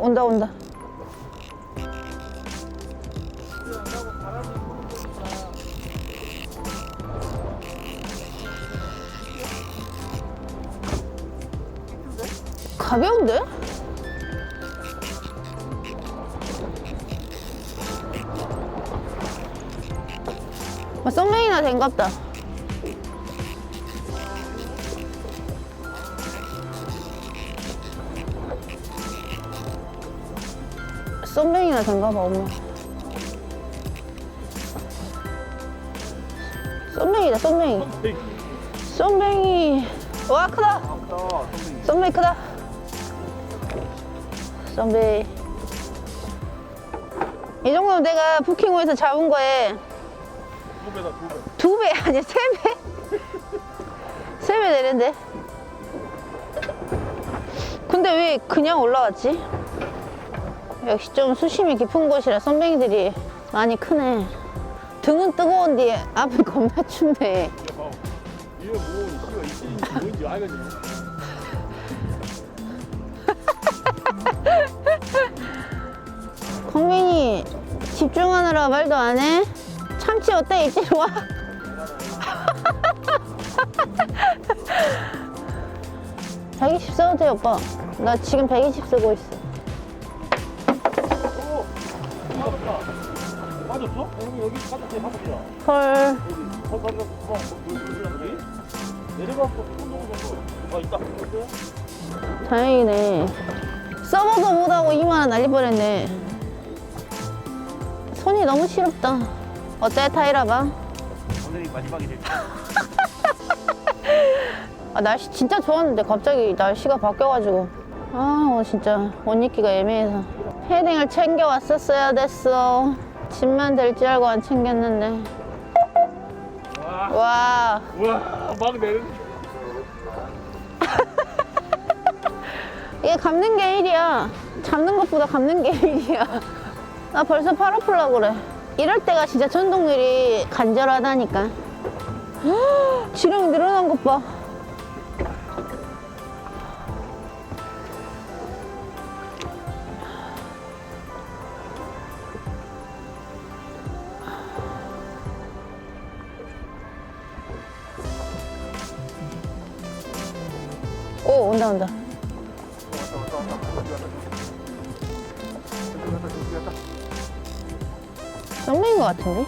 오, 온다, 온다. 가벼운데? 뭐 썸맹이나 된갑다. 썸맹이나 된가 봐 엄마. 썸맹이다 썸맹이. 썸맹이. 와 크다. 썸맹이 크다. 썸맹이. 이 정도면 내가 부킹호에서 잡은 거에 두 배다 두 배. 두 배 아니 세 배? 세배 되는데. 근데 왜 그냥 올라왔지? 역시 좀 수심이 깊은 곳이라 선뱅이들이 많이 크네. 등은 뜨거운 뒤에 앞은 겁나 춥네. 광민이 집중하느라 말도 안 해? 참치 어때? 이쪽으로 와. 120 써도 돼, 오빠. 나 지금 120 쓰고 있어. 여기 여기 빠졌지 빠졌다. 헐. 여기 거 가서 뭐 여기 내려가서 운동 정도. 아 있다. 다행이네. 서버도 못하고 2만원 날릴 뻔했네. 손이 너무 시렵다. 어때, 타이라봐? 오늘이 마지막이 될 아, 날씨 진짜 좋았는데 갑자기 날씨가 바뀌어가지고. 아, 오늘 진짜 옷 입기가 애매해서. 헤딩을 챙겨왔었어야 됐어. 짐만 될 줄 알고 안 챙겼는데. 와. 와, 우와. 막 내는. 이게 감는 게 일이야. 잡는 것보다 감는 게 일이야. 나 벌써 팔 아플라 그래. 이럴 때가 진짜 전동률이 간절하다니까. 헉, 지름이 늘어난 것 봐. 오, 온다, 온다. 썸네인 것 같은데?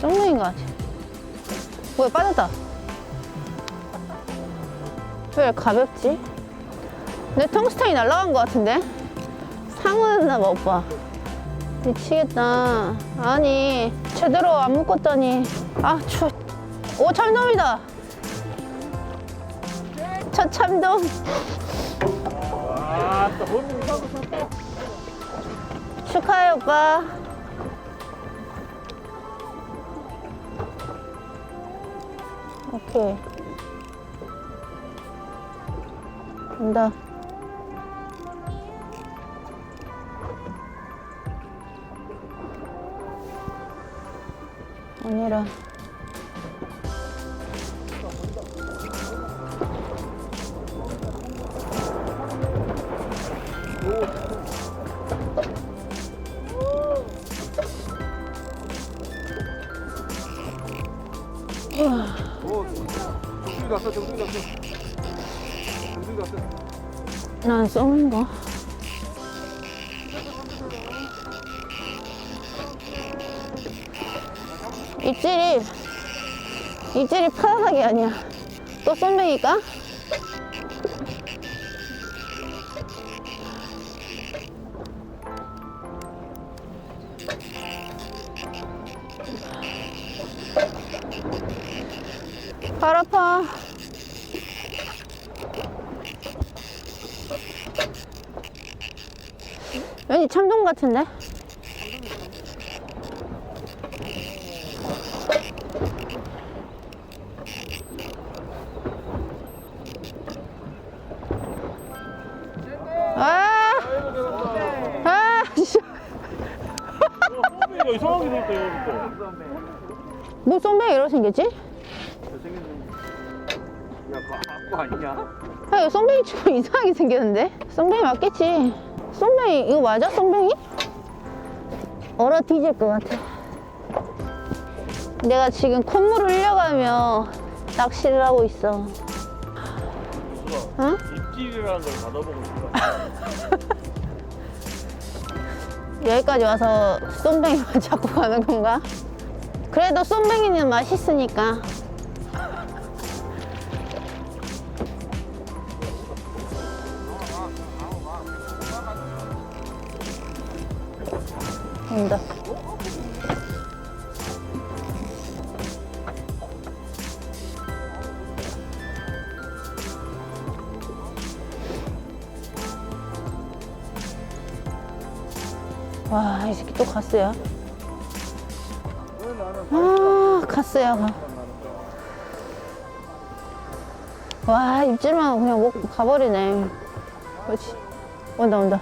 썸네인 것 같아. 뭐야, 빠졌다. 왜 가볍지? 내 텅스타이 날아간 것 같은데? 상어였나 봐, 오빠. 미치겠다. 아니, 제대로 안 묶었더니. 아, 추워. 오, 참돔이다. 첫 참돔. 축하해, 오빠. 오케이. 간다. 오, 정수리 났어, 정수리 났어. 정수리 났어. 난 쏘는 거. 입질이 입질이 편안하게 아니야. 또 쏜뱅이까? 발 아파. 왠지 참돔 같은데? 이렇게 생겼지? 잘생긴 야 쏨뱅이 치고 이상하게 생겼는데? 쏨뱅이 맞겠지? 쏨뱅이, 이거 맞아, 쏨뱅이? 얼어 뒤질 것 같아. 내가 지금 콧물을 흘려가며 낚시를 하고 있어. 응? 입질이라는 걸 받아보고 싶다 여기까지 와서 쏨뱅이만 잡고 가는 건가? 그래도 쏨뱅이는 맛있으니까. 온다. 와, 이 새끼 또 갔어요. 가. 와, 입질만 그냥 먹고 가버리네. 그렇지. 온다, 온다.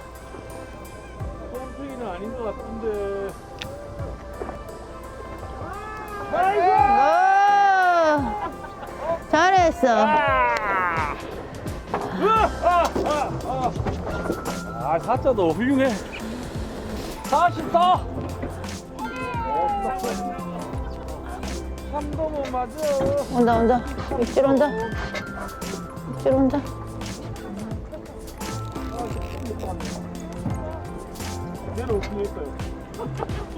똥수이는 아닌 것 같은데 와, 잘했어. 아 사자 너 훌륭해 44 3도면 맞아 온다, 온다. 입질 온다. 입질 온다. 내려 오픈했어요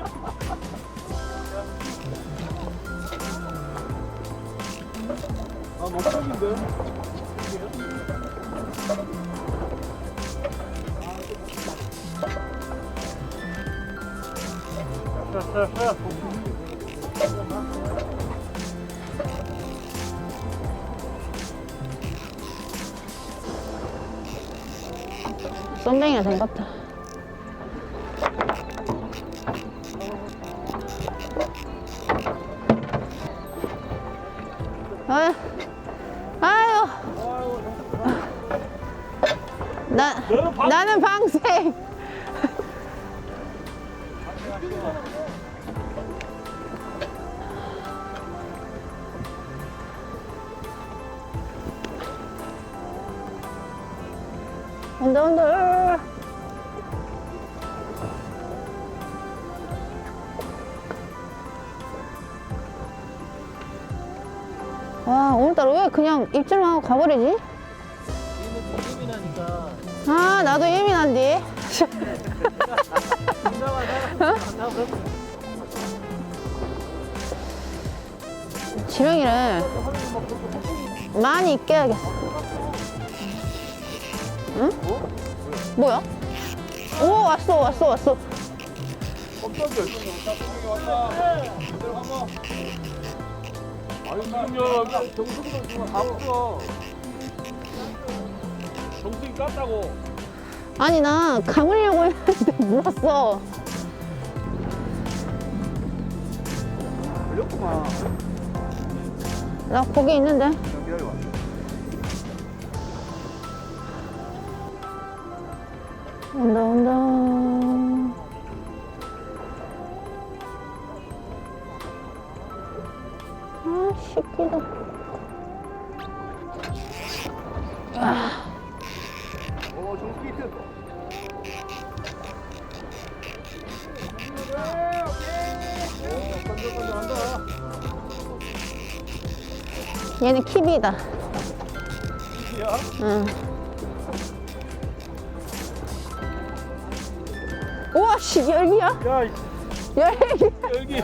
아 목적인데 쏨뱅이가 된 것 같아. 아, 아유. 나, 나는 방생. 온다, 온다. 와, 오늘따라 왜 그냥 입질만 하고 가버리지? 아, 나도 예민한데. 지명이를 많이 깨야겠어. 응? 뭐야? 오, 왔어, 왔어, 왔어. 깠다고 아니, 나 감으려고 했는데 물었어. 걸렸구만 나 거기 있는데. 기다려봐 온다, 온다. 아, 정수기 히트 오 한다 얘는 킵이다. 야 응. 씨, 열기야? 야, 이 열기. 열기.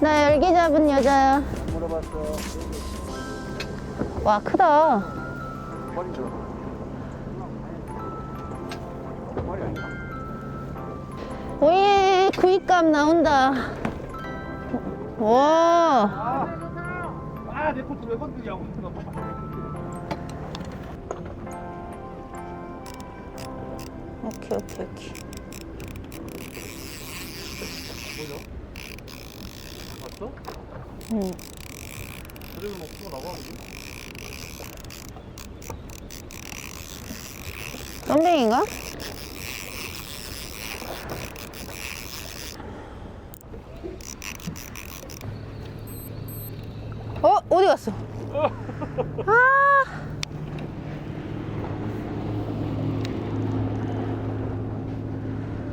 나 열기 잡은 여자야. 물어봤어. 와, 크다. 머리 줘. 머리 아니야. 오예, 구입감 나온다. 와, 아, 아, 내 포트 왜 건드냐고. 오케이, 오케이, 오케이. 뭐죠? 봤어? 응. 그래도 뭐 나와 보지? 썸뱅인가?